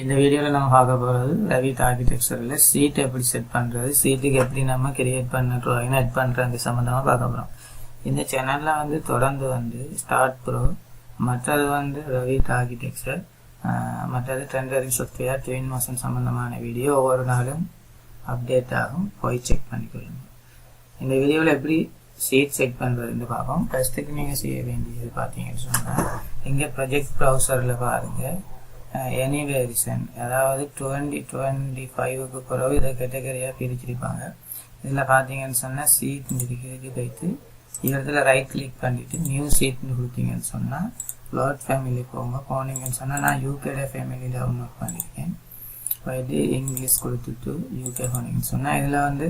இந்த வீடியோவில் நம்ம பார்க்க போகிறது ரவித் ஆர்கிடெக்சரில் சீட் எப்படி செட் பண்ணுறது சீட்டுக்கு எப்படி நம்ம கிரியேட் பண்ண ட்ராயிங் எட் பண்ணுறது சம்மந்தமாக பார்க்க போகிறோம் இந்த சேனலில் வந்து தொடர்ந்து வந்து ஸ்டார்ட் ப்ரோ மற்றது வந்து ரவித் ஆர்கிடெக்சர் மற்றது டெண்டரிங் சாஃப்ட்வேர் ட்ரெயின் மோஷன் சம்மந்தமான வீடியோ ஒவ்வொரு நாளும் அப்டேட் ஆகும். போய் செக் பண்ணிக்கொள்ளுங்க. இந்த வீடியோவில் எப்படி சீட் செட் பண்ணுறதுன்னு பார்ப்போம். ஃபஸ்ட்டுக்கு நீங்கள் செய்ய வேண்டியது பார்த்தீங்கன்னு சொன்னால் இங்கே ப்ரொஜெக்ட் ப்ரௌசரில் பாருங்கள் எனிவே ரிசன் அதாவது டுவெண்ட்டி டுவெண்ட்டி ஃபைவுக்கு பிறகு இதை கேட்டகரியாக பிரிச்சிருப்பாங்க. இதில் பார்த்தீங்கன்னு சொன்னால் சீட்னு இருக்கிறதுக்கு போயிட்டு இடத்துல ரைட் கிளிக் பண்ணிவிட்டு நியூ சீட்னு கொடுத்தீங்கன்னு சொன்னால் லார்ட் ஃபேமிலி போங்க போனீங்கன்னு சொன்னால் நான் யூகேட ஃபேமிலி டவுன்லோட் பண்ணியிருக்கேன் போயிட்டு இங்கிலீஷ் கொடுத்துட்டு யூகே போனீங்கன்னு சொன்னால் இதில் வந்து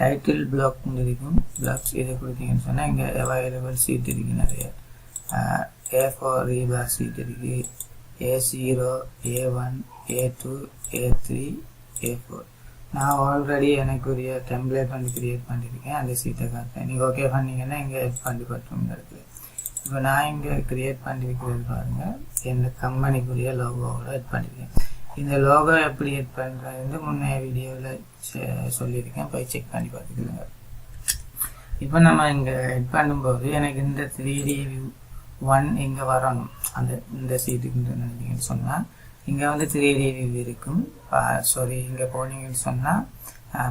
டைட்டில் பிளாக் இருக்கும். பிளாக்ஸ் இதை கொடுத்தீங்கன்னு சொன்னால் இங்கே அவைலபிள் சீட் இருக்குது நிறைய. ஏ ஃபோர் ரீபா சீட் இருக்குது A zero A one A two A three A four நான் ஆல்ரெடி எனக்குரிய டெம்ப்ளேட் வந்து கிரியேட் பண்ணியிருக்கேன். அந்த சீட்டை காட்டுறேன். நீங்கள் ஓகே பண்ணீங்கன்னா இங்கே எட் பண்ணி பட்டும் இருக்குது இப்போ நான் இங்கே கிரியேட் பண்ணியிருக்கிறது பாருங்கள் எந்த கம்பெனிக்குரிய லோகோவோட எட் பண்ணியிருக்கேன். இந்த லோகோ எப்படி எட் பண்ணுறது முன்னைய வீடியோவில் சொல்லியிருக்கேன். போய் செக் பண்ணி பார்த்துக்கிறேங்க இப்போ நம்ம இங்கே எட் பண்ணும்போது எனக்கு இந்த த்ரீ டி வியூ ஒன் இங்கே வரணும் அந்த இந்த சீட்டுக்கு நினைக்கிறீங்கன்னு சொன்னால் இங்கே வந்து த்ரீ டி வியூ இருக்கும் சாரி இங்கே போனீங்கன்னு சொன்னால்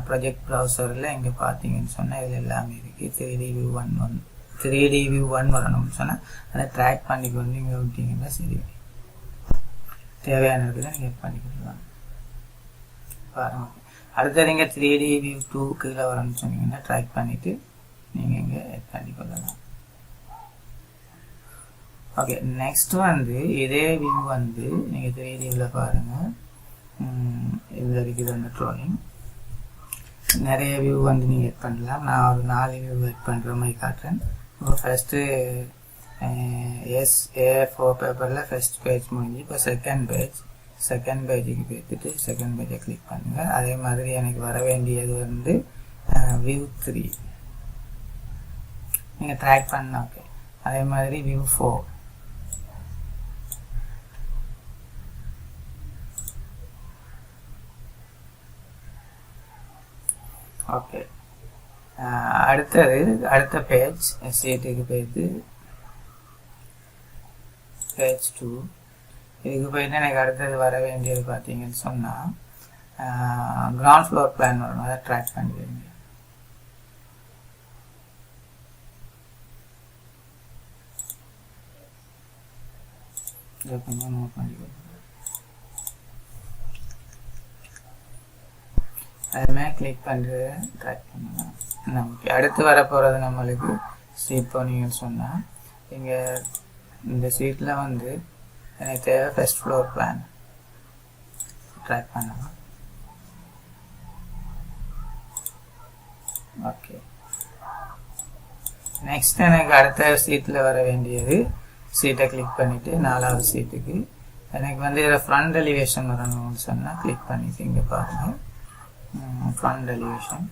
ப்ரொஜெக்ட் ப்ரௌசரில் இங்கே பார்த்தீங்கன்னு சொன்னால் இது எல்லாமே இருக்குது three D view one one three D view one வரணும்னு சொன்னால் அதை ட்ராக் பண்ணி கொண்டு இங்கே விட்டீங்கன்னா சரி. தேவையான இடத்துல நீங்கள் பண்ணி பாருங்க. அடுத்தது இங்கே த்ரீ டி வியூ டூ கீழே வரணும்னு சொன்னீங்கன்னா ட்ராக் பண்ணிவிட்டு நீங்கள் இங்கே பண்ணிக்கொள்ளலாம். கொள்ளலாம் ஓகே நெக்ஸ்ட் வந்து இதே வியூ வந்து நீங்கள் த்ரீ டிவில் பாருங்கள் இதில் இருக்குது அந்த ட்ராயிங் நிறைய வியூ வந்து நீங்கள் எட் பண்ணலாம். நான் ஒரு நாலு வியூ எட் பண்ணுற மாதிரி காட்டுறேன். இப்போ ஃபஸ்ட்டு எஸ் ஏ ஃபோர் பேப்பரில் ஃபஸ்ட் பேஜ் முடிஞ்சு இப்போ செகண்ட் பேஜ் செகண்ட் பேஜுக்கு போய்த்துட்டு செகண்ட் பேஜை கிளிக் பண்ணுங்கள் அதே மாதிரி எனக்கு வர வேண்டியது வந்து வியூ த்ரீ நீங்கள் ட்ராக் பண்ண ஓகே அதே மாதிரி வியூ ஃபோர் ஓகே uh, அடுத்தது அடுத்த பேஜ் சீட்டுக்கு போயிட்டு பேஜ் டூ இதுக்கு போயிட்டு எனக்கு அடுத்தது வர வேண்டியது பார்த்தீங்கன்னு சொன்னால் கிரவுண்ட் ஃப்ளோர் பிளான் வரும். அதை ட்ராக் பண்ணிடுவீங்க இதை கொஞ்சம் நோட் பண்ணிக்கோங்க. அதுமாதிரி கிளிக் பண்ணுறது ட்ரை பண்ணலாம் நமக்கு அடுத்து வர போகிறது நம்மளுக்கு சீட் போனீங்கன்னு சொன்னால் இங்கே இந்த சீட்டில் வந்து எனக்கு தேவை ஃபஸ்ட் ஃப்ளோர் பிளான் ட்ரை பண்ணலாம். ஓகே நெக்ஸ்ட் எனக்கு அடுத்த சீட்டில் வர வேண்டியது சீட்டை கிளிக் பண்ணிவிட்டு நாலாவது சீட்டுக்கு எனக்கு வந்து இதில் ஃப்ரண்ட் எலிவேஷன் வரணும்னு சொன்னால் கிளிக் பண்ணிவிட்டு இங்கே பாருங்கள் ஃப்ரண்ட் எலிவேஷன்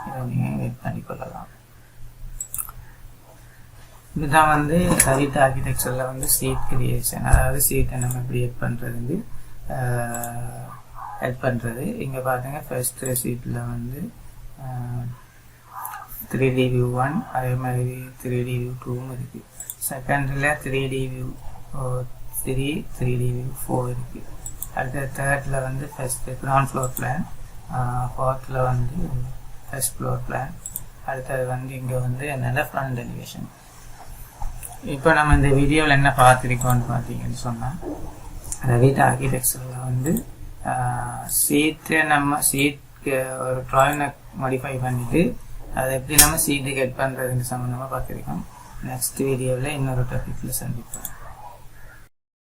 இதை நீங்கள் வெயிட் பண்ணிக்கொள்ளலாம் இதுதான் வந்து ஹரித் ஆர்கிடெக்சரில் வந்து சீட் கிரியேஷன் அதாவது சீட்டை நம்ம கிரியேட் பண்ணுறது வந்து எட் பண்ணுறது இங்கே பார்த்தீங்க ஃபர்ஸ்ட்டு சீட்டில் வந்து த்ரீ டி வியூ ஒன் அதே மாதிரி த்ரீ டி வியூ டூவும் இருக்குது செகண்டில் three D view three three D view four இருக்குது அடுத்த தேர்டில் வந்து ஃபஸ்ட்டு கிரவுண்ட் ஃப்ளோர் பிளான் ஹோட்டலில் வந்து ஃபஸ்ட் ஃப்ளோர் பிளான் அடுத்தது வந்து இங்கே வந்து என்னால் ஃப்ரண்ட் எலிவேஷன் இப்போ நம்ம இந்த வீடியோவில் என்ன பார்த்துருக்கோம்னு பார்த்தீங்கன்னு சொன்னால் ரவிட் ஆர்கிடெக்சரில் வந்து சீட்டு நம்ம சீட்க்கு ஒரு ட்ராயினை மாடிஃபை பண்ணிவிட்டு அதை எப்படி நம்ம சீட்டு கெட் பண்ணுறதுன்னு சம்மந்தமாக பார்த்துருக்கோம். நெக்ஸ்ட் வீடியோவில் இன்னொரு டாப்பிக்கில் சந்திப்போம்.